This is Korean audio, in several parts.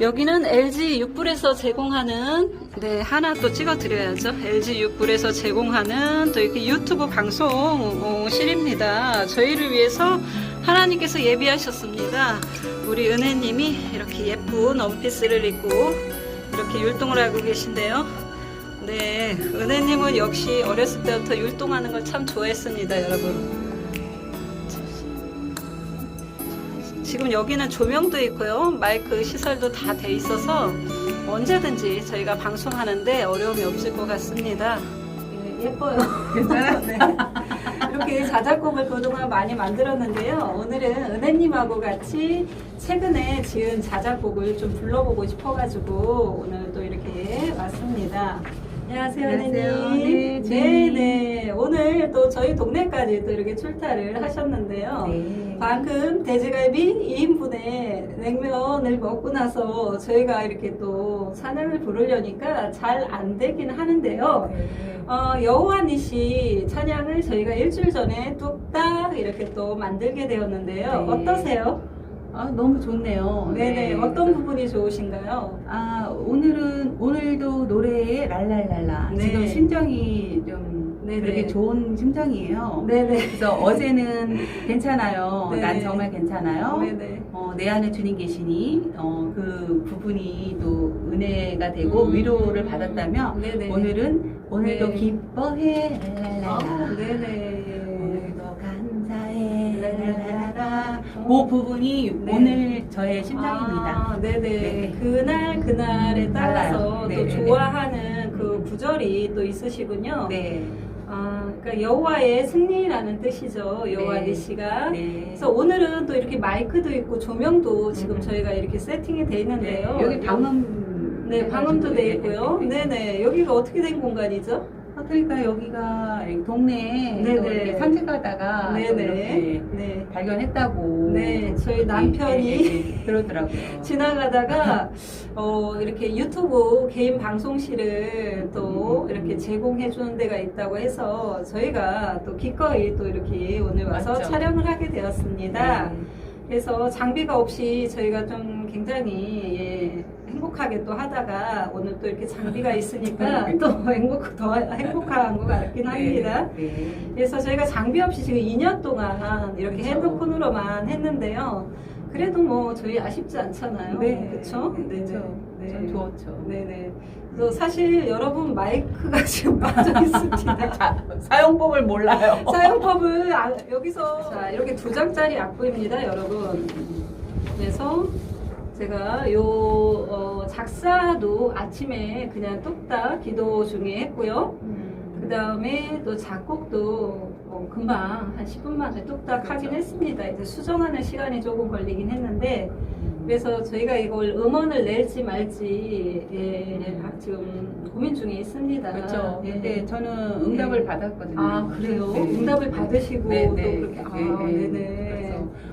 여기는 LG 육불에서 제공하는 네 하나 또 찍어드려야죠. LG 육불에서 제공하는 또 이렇게 유튜브 방송실입니다. 저희를 위해서 하나님께서 예비하셨습니다. 우리 은혜님이 이렇게 예쁜 원피스를 입고 이렇게 율동을 하고 계신데요. 네, 은혜님은 역시 어렸을 때부터 율동하는 걸 참 좋아했습니다, 여러분. 지금 여기는 조명도 있고요. 마이크 시설도 다 돼 있어서 언제든지 저희가 방송하는데 어려움이 없을 것 같습니다. 예, 예뻐요. 괜찮아요? 네. 이렇게 자작곡을 그동안 많이 만들었는데요. 오늘은 은혜님하고 같이 최근에 지은 자작곡을 좀 불러보고 싶어가지고 오늘 또 이렇게 왔습니다. 안녕하세요, 안녕하세요. 은혜님. 네, 네, 네. 오늘 또 저희 동네까지 또 이렇게 출타를 하셨는데요. 네. 방금 돼지갈비 2인분에 냉면을 먹고 나서 저희가 이렇게 또 찬양을 부르려니까 잘 안 되긴 하는데요. 네. 어, 여호와니시 찬양을 저희가 일주일 전에 뚝딱 이렇게 또 만들게 되었는데요. 네. 어떠세요? 아, 너무 좋네요. 네네. 네. 어떤 부분이 좋으신가요? 아, 오늘은, 오늘도 노래에 랄랄랄라. 네. 지금 심정이 좀 네네. 그렇게 좋은 심정이에요. 네네. 그래서 어제는 괜찮아요. 네. 난 정말 괜찮아요. 네네. 어, 내 안에 주님 계시니 어, 그 부분이 또 은혜가 되고 음. 위로를 받았다면 네네. 오늘은 오늘도 네. 기뻐해 랄랄랄라. 아, 네네. 오늘도 감사해 랄랄랄라. 어. 그 부분이 네. 오늘 저의 심정입니다. 아, 네네. 네. 그날 그날에 따라서 달라요. 또. 좋아하는 그 구절이 또 있으시군요. 네. 아, 그러니까 여호와의 승리라는 뜻이죠. 여호와 네. 니시가. 네. 그래서 오늘은 또 이렇게 마이크도 있고 조명도 지금 음. 저희가 이렇게 세팅이 돼 있는데요. 네. 여기 방음 네, 방음도 돼 있고요. 네. 네네. 여기가 어떻게 된 공간이죠? 아, 그러니까 여기가 이 동네에 이렇게 산책하다가. 이렇게 네. 발견했다고 네, 저희 네, 남편이 그러더라고요. 지나가다가 어, 이렇게 유튜브 개인 방송실을 또 음. 이렇게 제공해 주는 데가 있다고 해서 저희가 또 기꺼이 또 이렇게 오늘 와서 맞죠. 촬영을 하게 되었습니다. 네. 그래서 장비가 없이 저희가 좀 굉장히 예, 행복하게 또 하다가 오늘 또 이렇게 장비가 있으니까 또 행복 더 행복한 것 같긴 합니다. 네, 네. 그래서 저희가 장비 없이 지금 2년 동안 이렇게 그쵸. 핸드폰으로만 했는데요. 그래도 뭐 저희 아쉽지 않잖아요. 네. 그렇죠? 네. 참 좋았죠. 네네. 그래서 사실 여러분 마이크가 지금 빠져 있습니다. 자, 사용법을 몰라요. 사용법을 아- 여기서 자 이렇게 두 장짜리 악보입니다, 여러분. 그래서 제가 요 어, 작사도 아침에 그냥 뚝딱 기도 중에 했고요. 그 다음에 또 작곡도 어, 금방 한 10분 만에 뚝딱 그렇죠. 하긴 했습니다. 이제 수정하는 시간이 조금 걸리긴 했는데 음. 그래서 저희가 이걸 음원을 낼지 말지 예, 지금 고민 중에 있습니다. 그렇죠. 예. 근데 저는 응답을 네. 받았거든요. 아 그래요? 네. 응답을 받으시고 네, 또 네. 그렇게 아 네, 네. 그래서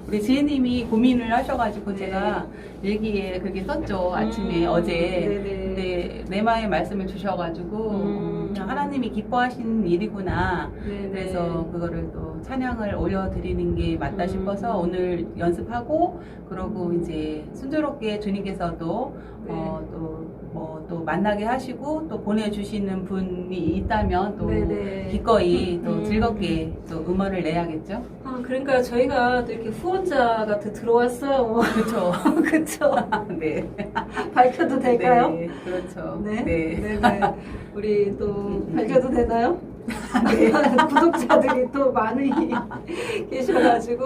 우리 지혜님이 고민을 하셔가지고 네. 제가 일기에 그게 썼죠 아침에 음, 어제. 네네. 근데 내 마음의 말씀을 주셔가지고 음. 음, 하나님이 기뻐하시는 일이구나. 네네. 그래서 그거를 또 찬양을 올려드리는 게 맞다 음. 싶어서 오늘 연습하고 그러고 이제 순조롭게 주님께서도 네. 어, 또, 뭐, 또 만나게 하시고 또 보내주시는 분이 있다면 또 네네. 기꺼이 또 음. 즐겁게 또 음원을 내야겠죠? 아 그러니까 저희가 또 이렇게 후원자가 또 들어왔어요. 그렇죠. 그렇죠. 네. 밝혀도 될까요? 네, 그렇죠. 네. 네. 네. 네. 우리 또 음. 밝혀도 되나요? 네. 구독자들이 또 많이 계셔가지고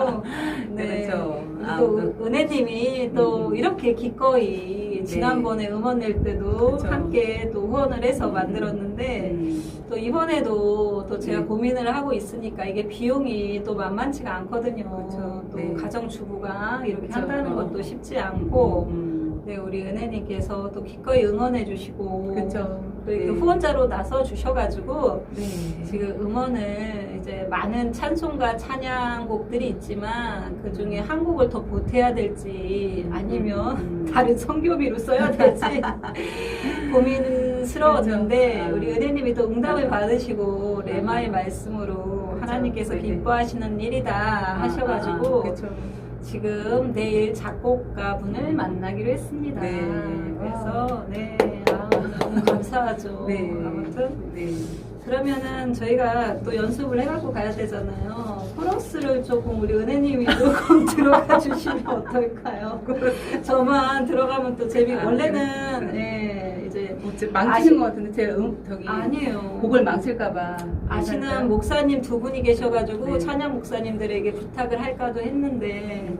네. 그렇죠. 아, 또 그- 은혜님이 또 음. 이렇게 기꺼이 지난번에 음원 낼 때도 그쵸. 함께 또 후원을 해서 음. 만들었는데 음, 또 이번에도 또 제가 네. 고민을 하고 있으니까 이게 비용이 또 만만치가 않거든요. 그쵸. 또 네. 가정주부가 이렇게 그쵸. 한다는 어. 것도 쉽지 않고 음, 네, 우리 은혜님께서 또 기꺼이 응원해 주시고 이렇게 네. 후원자로 나서 주셔가지고 네. 지금 음원을 이제 많은 찬송가 찬양곡들이 있지만 그 중에 한 곡을 더 보태야 될지 아니면 음. 다른 성교비로 써야 될지 고민스러웠는데 그렇죠. 아. 우리 은혜님이 또 응답을 받으시고 레마의 아. 말씀으로 하나님께서 네네. 기뻐하시는 일이다 하셔가지고 그렇죠. 지금 내일 작곡가 분을 만나기로 했습니다. 네. 그래서 네, 아, 너무 감사하죠. 네. 아무튼 네. 그러면은 저희가 또 연습을 해갖고 가야 되잖아요. 코러스를 조금 우리 은혜님이 조금 들어가 주시면 어떨까요? 저만 들어가면 또 재미. 아, 원래는 네. 예, 이제 뭐 제- 망치는 아시- 것 같은데 제 음, 저기 아니에요. 곡을 망칠까봐 아시는 목사님 두 분이 계셔가지고 네. 찬양 목사님들에게 부탁을 할까도 했는데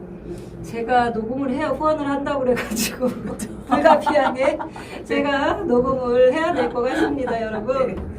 제가 녹음을 해야 후원을 한다고 그래가지고 불가피하게 제가 녹음을 해야 될 것 같습니다, 여러분.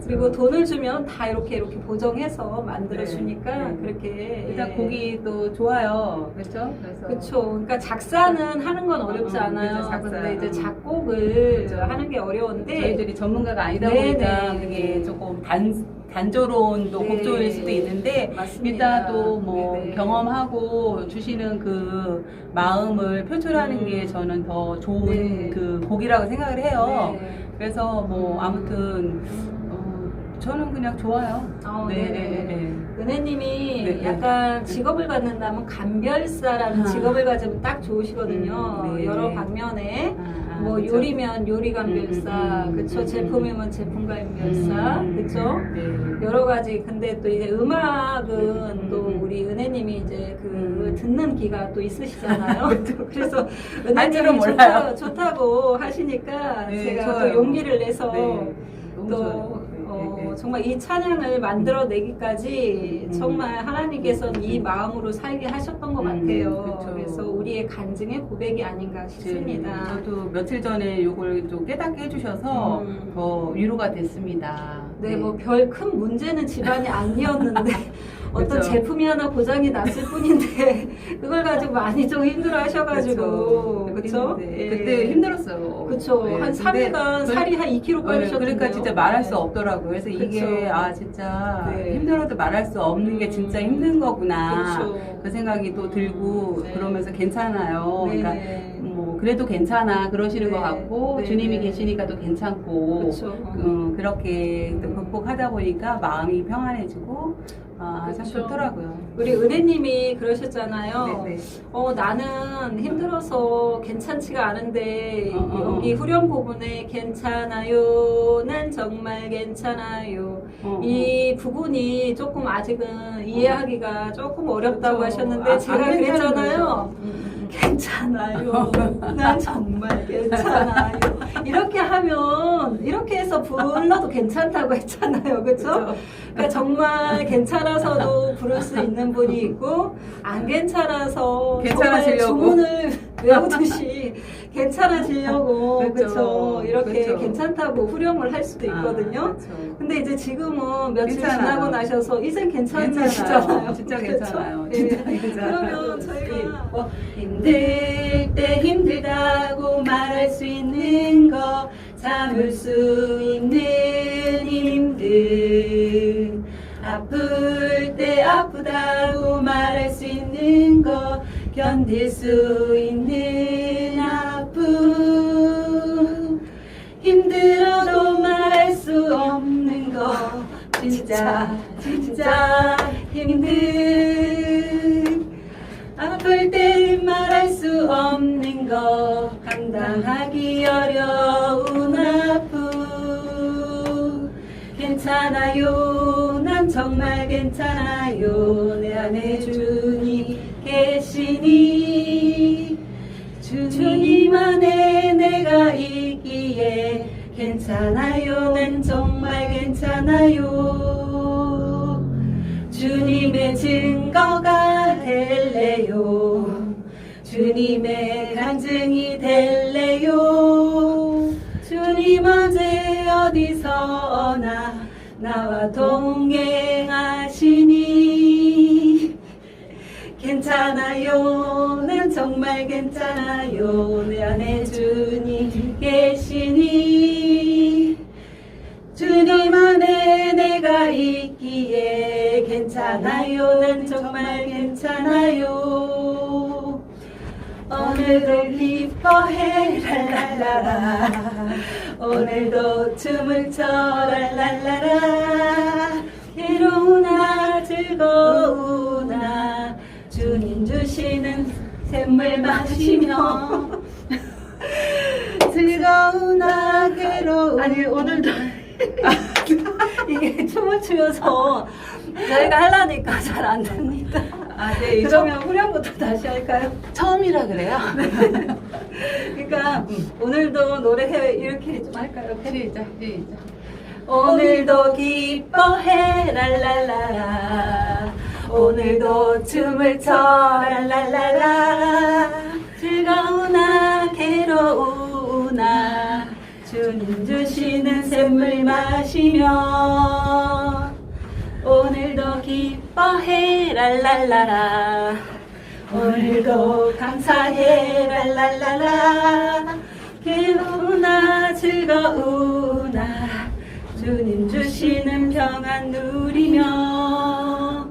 네. 그리고 돈을 주면 다 이렇게 이렇게 보정해서 만들어 주니까 네. 네. 그렇게 일단 예. 곡이 또 좋아요. 그렇죠? 그래서 그렇죠. 그러니까 작사는 하는 건 어렵지 어, 않아요. 그렇죠, 작사. 근데 이제 음. 작곡을 그렇죠. 하는 게 어려운데 저희들이 전문가가 아니다 네, 보니까 네. 그게 조금 단 단조로운 또 네. 곡조일 수도 있는데 맞습니다. 일단 또뭐 네, 네. 경험하고 주시는 그 마음을 표출하는 음. 게 저는 더 좋은 네. 그 곡이라고 생각을 해요. 네. 그래서 뭐 음. 아무튼 어, 저는 그냥 좋아요. 어, 네, 네. 네, 네. 은혜님이 네, 네. 약간 직업을 갖는다면 감별사라는 아. 직업을 가지면 딱 좋으시거든요. 음, 네, 여러 네. 방면에 아, 아, 뭐 그쵸. 요리면 요리 감별사, 음, 음, 음, 그쵸 음, 제품이면 제품 감별사, 음, 그쵸 네. 여러 가지 근데 또 이제 음악은 음, 또 음. 우리 은혜님이 이제 그 음. 듣는 귀가 또 있으시잖아요. 그래서 은혜님이. 좋다, 좋다고 하시니까 네, 제가 좋아요. 또 용기를 내서 네. 또 어, 네, 네. 정말 이 찬양을 만들어내기까지 음. 정말 하나님께서는 이 마음으로 살게 하셨던 것 음, 같아요. 그쵸. 그래서 우리의 간증의 고백이 아닌가 싶습니다. 네, 저도 며칠 전에 이걸 좀 깨닫게 해주셔서 음. 더 위로가 됐습니다. 네, 뭐별 큰 문제는 집안이 아니었는데 어떤 그쵸. 제품이 하나 고장이 났을 뿐인데 그걸 가지고 많이 좀 힘들어 하셔가지고. 그렇죠? 네, 그때 힘들었어요. 그쵸. 네, 한 근데 3일간 살이 한 2kg 네, 빠지셨던데요. 그러니까 진짜 말할 수 없더라고요. 그래서 이게 그쵸. 아 진짜 네. 힘들어도 말할 수 없는 게 진짜 음. 힘든 거구나. 그쵸. 그 생각이 또 들고 네. 그러면서 괜찮아요. 네. 그러니까 뭐 그래도 괜찮아 그러시는 네. 것 같고 네. 주님이 계시니까 또 괜찮고 그쵸. 음, 그렇게 또 극복하다 보니까 마음이 평안해지고 아, 참 그쵸. 좋더라고요. 우리 은혜님이 그러셨잖아요. 네, 네. 어, 나는 힘들어서 괜찮지가 않은데, 어, 어, 어. 여기 후렴 부분에 괜찮아요. 난 정말 괜찮아요. 어, 이 부분이 조금 아직은 이해하기가 조금 어렵다고 그쵸. 하셨는데, 아, 제가 그랬잖아요. 음, 음. 괜찮아요. 난 정말 괜찮아요. 이렇게 하면, 이렇게 해서 불러도 괜찮다고 했잖아요. 그쵸. 그러니까 정말 괜찮아서도 부를 수 있는 분이 있고 안 괜찮아서 괜찮아지려고. 정말 주문을 외우듯이 괜찮아지려고. 그렇죠 이렇게 그쵸. 괜찮다고 후렴을 할 수도 있거든요. 아. 근데 이제 지금은 며칠 괜찮아요. 지나고 나셔서 이젠 괜찮아요. 괜찮으시잖아요. 진짜? 괜찮아요. 예. 진짜 괜찮아요. 그러면 저희 가뭐 힘들 때 힘들다고 말할 수 있는 거. 참을 수 있는 힘들. 아플 때 아프다고 말할 수 있는 거. 견딜 수 있는 아픔. 힘들어도 말할 수 없는 거. 진짜 진짜 힘들 거 감당하기 어려운 아픔. 괜찮아요. 난 정말 괜찮아요. 내 안에 주님 계시니. 주님 안에 내가 있기에 괜찮아요. 난 정말 괜찮아요. 주님의 증거 어디서나 나와 동행하시니. 괜찮아요. 난 정말 괜찮아요. 내 안에 주님 계시니. 주님 안에 내가 있기에 괜찮아요. 난 정말 괜찮아요 오늘도 기뻐해 랄랄라라. 오늘도 춤을 춰 랄랄라라. 괴로우나 즐거우나 주님 주시는 샘물 마시며. 즐거운 하게로 아니 오늘도 이게 춤을 추면서 저희가 하려니까 잘 안 됩니다. 아, 네, 이 처음, 그러면 후렴부터 다시 할까요? 처음이라 그래요? 그러니까 오늘도 노래 이렇게 좀 할까요? 시작, 시작. 오늘도 기뻐해 랄랄라 오늘도 춤을 춰 랄랄라 즐거우나 괴로우나 주님 주시는 샘물 마시며 기뻐해 랄랄라 오늘도 감사해 랄랄라라. 괴로우나 즐거우나. 주님 주시는 평안 누리며.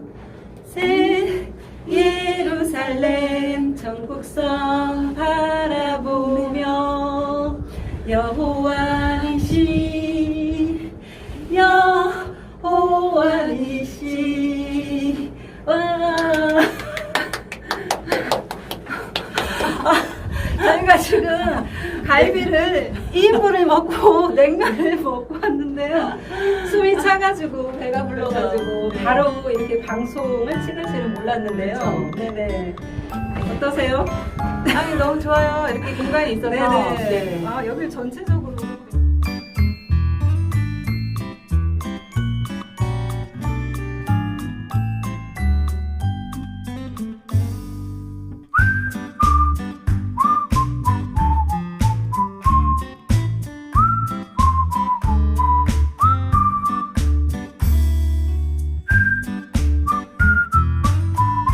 새 예루살렘 천국성 지금 갈비를 2인분을 먹고 냉면을 먹고 왔는데요. 숨이 차가지고 배가 불러가지고 네. 바로 이렇게 방송을 찍을 줄은 몰랐는데요. 그렇죠. 네네. 어떠세요? 아니, 너무 좋아요. 이렇게 공간이 있어서. 네네. 네. 아, 여기 전체적으로